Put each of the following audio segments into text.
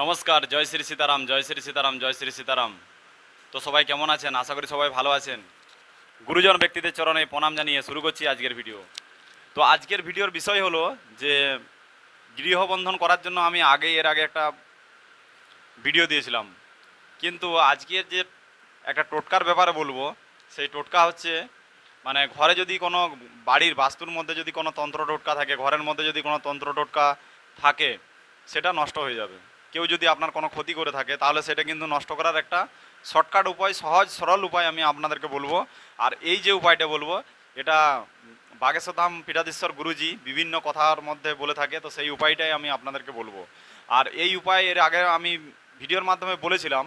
নমস্কার, জয় শ্রী সীতারাম, জয় শ্রী সীতারাম, জয় শ্রী সীতারাম। তো সবাই কেমন আছেন? আশা করি সবাই ভালো আছেন। গুরুজন ব্যক্তিদের চরণে প্রণাম জানিয়ে শুরু করছি আজকের ভিডিও। তো আজকের ভিডিওর বিষয় হলো যে, গৃহবন্ধন করার জন্য আমি আগে, এর আগে একটা ভিডিও দিয়েছিলাম। কিন্তু আজকের যে একটা টোটকার ব্যাপারে বলব, সেই টোটকা হচ্ছে মানে ঘরে যদি কোনো বাড়ির বাস্তুর মধ্যে যদি কোনো তন্ত্র টোটকা থাকে, ঘরের মধ্যে যদি কোনো তন্ত্র টোটকা থাকে, সেটা নষ্ট হয়ে যাবে। কেউ যদি আপনার কোনো ক্ষতি করে থাকে, তাহলে সেটা কিন্তু নষ্ট করার একটা শর্টকাট উপায়, সহজ, সরল উপায় আমি আপনাদেরকে বলব। আর এই যে উপায়টা বলব, এটা বাগেশ্বর ধাম পীঠাধীশ্বর গুরুজি বিভিন্ন কথার মধ্যে বলে থাকে, তো সেই উপায়টাই আমি আপনাদেরকে বলব। আর এই উপায় এর আগে আমি ভিডিওর মাধ্যমে বলেছিলাম,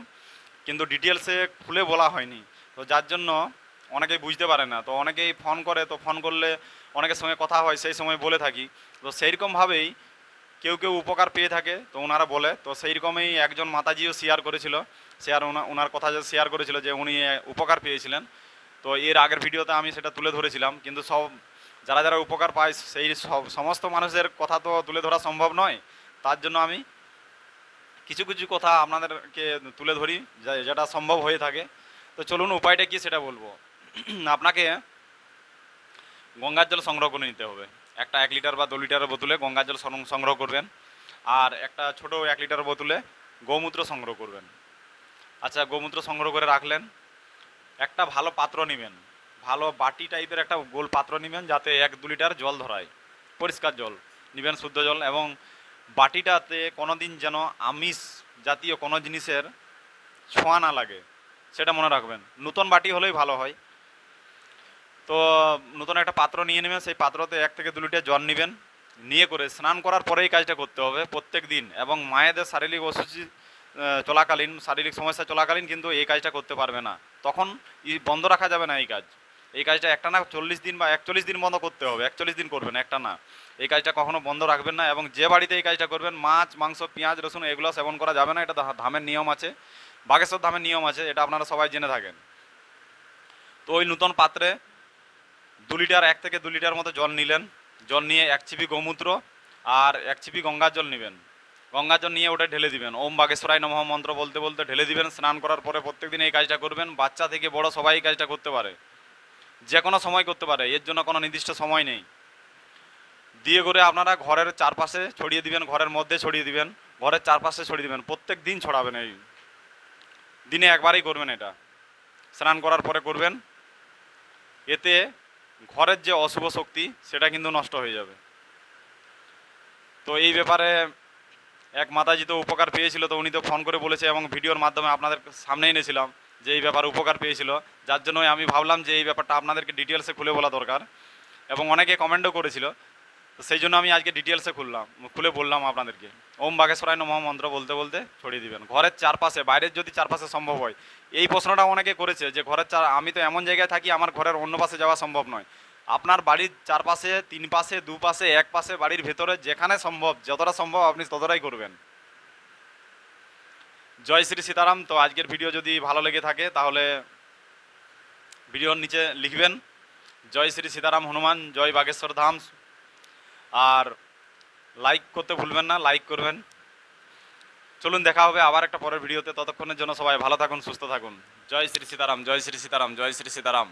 কিন্তু ডিটেলসে খুলে বলা হয়নি। তো যার জন্য অনেকেই বুঝতে পারে না। তো অনেকেই ফোন করে, তো ফোন করলে অনেকের সঙ্গে কথা হয়, সেই সময় বলে থাকি। তো সেইরকমভাবেই কেউ কেউ উপকার পেয়ে থাকে, তো ওনারা বলে। তো সেই রকমই একজন মাতাজিও শেয়ার করেছিল। শেয়ার ওনার কথা যে শেয়ার করেছিল যে উনি উপকার পেয়েছিলেন। তো এর আগের ভিডিওতে আমি সেটা তুলে ধরেছিলাম। কিন্তু সব, যারা যারা উপকার পায়, সেই সব, সমস্ত মানুষের কথা তো তুলে ধরা সম্ভব নয়। তার জন্য আমি কিছু কিছু কথা আপনাদেরকে তুলে ধরি যেটা সম্ভব হয়ে থাকে। তো চলুন, উপায়টা কি সেটা বলব। আপনাকে গঙ্গার জল সংগ্রহ করে নিতে হবে। একটা এক লিটার বা দু লিটারের বোতলে গঙ্গার জল সংগ্রহ করবেন। আর একটা ছোট এক লিটার বোতলে গোমূত্র সংগ্রহ করবেন। আচ্ছা গোমূত্র সংগ্রহ করে রাখলেন। একটা ভালো পাত্র নেবেন। ভালো বাটি টাইপের একটা গোল পাত্র নেবেন যাতে এক দু লিটার জল ধরায়। পরিষ্কার জল। নেবেন শুদ্ধ জল এবং বাটিটাতে কোনো দিন যেন আমিষ জাতীয় কোনো জিনিসের ছোঁয়া না লাগে। সেটা মনে রাখবেন। নতুন বাটি হলেই ভালো হয়। তো নতুন একটা পাত্র নিয়ে নেবেন, সেই পাত্রতে এক থেকে দু লিটার জল নেবেন। নিয়ে করে স্নান করার পরেই কাজটা করতে হবে প্রত্যেক দিন এবং মায়েদের শারীরিক অসুচি চলাকালীন, শারীরিক সমস্যা চলাকালীন কিন্তু এই কাজটা করতে পারবে না। তখন বন্ধ রাখা যাবে না এই কাজ। এই কাজটা একটা না চল্লিশ দিন বা একচল্লিশ দিন বন্ধ করতে হবে, একচল্লিশ দিন করবেন একটা না। এই কাজটা কখনো বন্ধ রাখবেন না এবং যে বাড়িতে এই কাজটা করবেন, মাছ, মাংস, পেঁয়াজ, রসুন এগুলো সেবন করা যাবে না, এটা ধামের নিয়ম আছে, বাগেশ্বর ধামের নিয়ম আছে, এটা আপনারা সবাই জেনে থাকেন। তো ওই নূতন পাত্রে দু লিটার, এক থেকে দু লিটার মতো জল নিলেন। জল নিয়ে এক চিপি গোমূত্র আর এক চিপি গঙ্গার জল নেবেন। গঙ্গার জল নিয়ে ওটা ঢেলে দিবেন। ওম বাগেশ্বরায় নমঃ মন্ত্র বলতে বলতে ঢেলে দিবেন। স্নান করার পরে প্রত্যেকদিন এই কাজটা করবেন। বাচ্চা থেকে বড় সবাই এই কাজটা করতে পারে। যে কোনো সময় করতে পারে। এর জন্য কোনো নির্দিষ্ট সময় নেই। দিয়ে করে আপনারা ঘরের চারপাশে ছড়িয়ে দিবেন, ঘরের মধ্যে ছড়িয়ে দিবেন, ঘরের চারপাশে ছড়িয়ে দিবেন। প্রত্যেক দিন ছড়াবেন এই। দিনে একবারই করবেন এটা। স্নান করার পরে করবেন। এতে ঘরের যে অশুভ শক্তি, সেটা কিন্তু নষ্ট হয়ে যাবে। তো এই ব্যাপারে এক মাতাজি তো উপকার পেয়েছিল, তো উনি তো ফোন করে বলেছে এবং ভিডিওর মাধ্যমে আপনাদের সামনে এনেছিলাম যে এই ব্যাপারে উপকার পেয়েছিল। যার জন্যই আমি ভাবলাম যে এই ব্যাপারটা আপনাদেরকে ডিটেলসে খুলে বলা দরকার। এবং অনেকে কমেন্টও করেছিল তো সেই জন্য আমি আজকে ডিটেলসে খুললাম। খুলে বললাম আপনাদেরকে। ওম বাগেশ্বরায় নমঃ মন্ত্র বলতে বলতে ছড়িয়ে দিবেন। ঘরের চারপাশে, বাইরের যদি চারপাশে সম্ভব হয়, এই প্রশ্নটা অনেকে করেছে যে ঘরের চার, আমি তো এমন জায়গায় থাকি, আমার ঘরের অন্য পাশে যাওয়া সম্ভব নয়। আপনার বাড়ির চারপাশে, তিন পাশে, দু পাশে, এক পাশে, বাড়ির ভেতরে যেখানে সম্ভব, যতটা সম্ভব আপনি ততটাই করবেন। জয় শ্রী সীতারাম। তো আজকের ভিডিও যদি ভালো লেগে থাকে, তাহলে ভিডিওর নিচে লিখবেন, জয় শ্রী সীতারাম হনুমান, জয় বাগেশ্বর ধাম। আর লাইক করতে ভুলবেন না লাইক করবেন। চলুন দেখা হবে আবার একটা পরের ভিডিওতে ততক্ষণের জন্য সবাই ভালো থাকুন, সুস্থ থাকুন। জয় শ্রী সীতারাম, জয় শ্রী সীতারাম, জয় শ্রী সীতারাম।